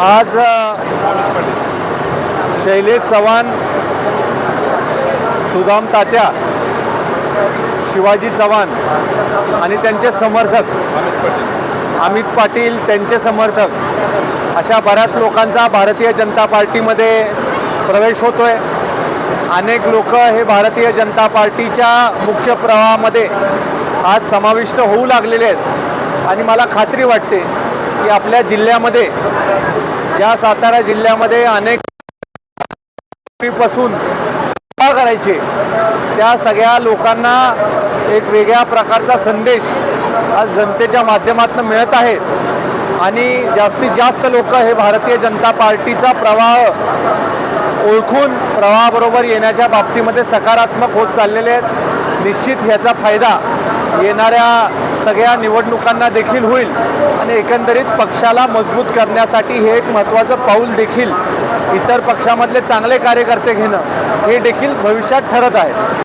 आज शैलेश चव्हाण सुदाम तात्या शिवाजी चव्हाण आणि त्यांचे समर्थक अमित पाटील त्यांचे समर्थक अशा बऱ्याच लोकांचा भारतीय जनता पार्टीमध्ये प्रवेश होतोय. अनेक लोक हे भारतीय जनता पार्टीच्या मुख्य प्रवाहामध्ये आज समाविष्ट होऊ लागलेले आहेत. आणि मला खात्री वाटते की आपल्या जिल्ह्यामध्ये या सातारा जिल्ह्यामध्ये अनेकपासून करायचे. त्या सगळ्या लोकांना एक वेगळ्या प्रकारचा संदेश आज जनतेच्या माध्यमातून मिळत आहे. आणि जास्तीत जास्त लोक हे भारतीय जनता पार्टीचा प्रवाह ओळखून प्रवाहाबरोबर येण्याच्या बाबतीमध्ये सकारात्मक होत चाललेले आहेत. निश्चित ह्याचा फायदा येणाऱ्या सगळ्या निवडणुकांना देखील होईल आणि एकंदरीत पक्षाला मजबूत करण्यासाठी हे एक महत्त्वाचं पाऊल देखील इतर पक्षामधले चांगले कार्यकर्ते घेणं हे देखील भविष्यात ठरत आहे.